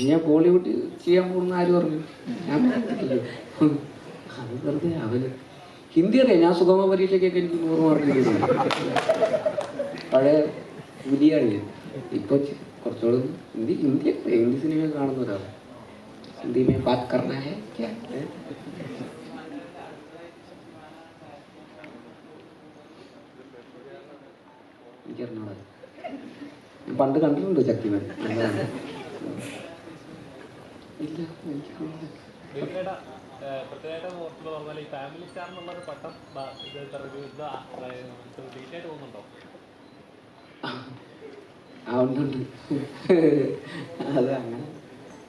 ഞാൻ ബോളിവുഡ് ചെയ്യാൻ പോകുന്ന ആര് പറഞ്ഞു ഞാൻ പറഞ്ഞിട്ടില്ലല്ലോ. അത് വെറുതെ അവന് ഹിന്ദി അറിയാം ഞാൻ സുഗമ പരീക്ഷയ്ക്കൊക്കെ എനിക്ക് നൂറ് മാർക്ക് കിട്ടിയിട്ടുണ്ട് പഴയ പുലിയാണ് ഞാൻ ഇപ്പൊ ചി- കുറച്ചുകൂടെ ഹിന്ദി ഹിന്ദി അറിയാം. ഹിന്ദി സിനിമ കാണുന്ന ഒരാൾ ഹിന്ദി മേ ബാത് കർണ ഹെ ക്യാ ഹെ? എനിക്കറിഞ്ഞൂടാ ഞാൻ പണ്ട് കണ്ടിട്ടുണ്ട് ശക്തിമാൻ. ഉണ്ട് അത് അങ്ങനെ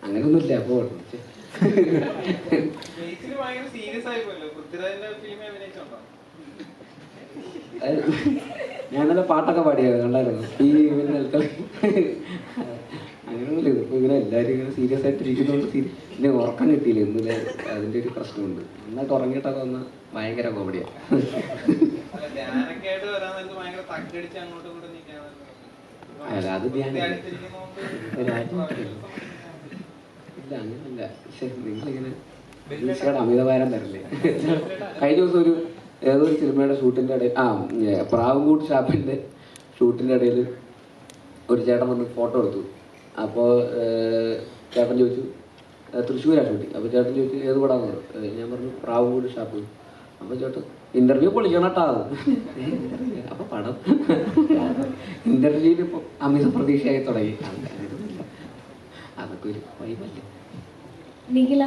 അങ്ങനെയൊന്നുമില്ല അപ്പോൾ. സീരിയസ് ആയി പൃഥ്വിരാജിന്റെ ഫിലിം അഭിനയിച്ചുണ്ടോ? ഞാൻ നല്ല പാട്ടൊക്കെ പാടിയായിരുന്നു കണ്ടായിരുന്നു? ഈ മിന്നൽക്കളി അങ്ങനെയൊന്നുമില്ല ഇതിപ്പോൾ ഇങ്ങനെ എല്ലാവരും ഇങ്ങനെ സീരിയസ് ആയിട്ട് ഇരിക്കുന്നതുകൊണ്ട് സീരി- പിന്നെ ഉറക്കം കിട്ടിയില്ല ഇന്നലെ അതിന്റെ ഒരു പ്രശ്നമുണ്ട്. നന്നായിട്ട് ഉറങ്ങിയിട്ടൊക്കെ വന്ന ഭയങ്കര കോമഡിയാണ് അല്ല അത് ധ്യാനം. ഇല്ല. അങ്ങനല്ല പക്ഷെ നിങ്ങളിങ്ങനെ അമിതഭാരം തരല്ലേ? കഴിഞ്ഞ ദിവസം ഒരു ഏതോ ഒരു സിനിമയുടെ ഷൂട്ടിന്റെ ഇടയിൽ ആ പ്രാവുംകൂട്ട് ഷാപ്പിന്റെ ഷൂട്ടിന്റെ ഇടയിൽ ഒരു ചേട്ടൻ വന്ന് ഫോട്ടോ എടുത്തു. അപ്പോൾ ചേട്ടൻ ചോദിച്ചു തൃശ്ശൂരാണ് ഷൂട്ടിങ്? അപ്പോൾ ചേട്ടൻ ചോദിച്ചു ഏത് പടാന്ന്? പറഞ്ഞു. ഞാൻ പറഞ്ഞു പ്രാവുംകൂട് ഷാപ്പ്. അപ്പോൾ ചേട്ടൻ ഇന്റർവ്യൂ പൊളിക്കണം കേട്ടാ അപ്പോൾ പടം ഇന്റർവ്യൂവിൽ ഇപ്പോൾ അമിത പ്രതീക്ഷയായി തുടങ്ങി. അതൊക്കെ ഒരു വൈബല്ലേ? നിഖില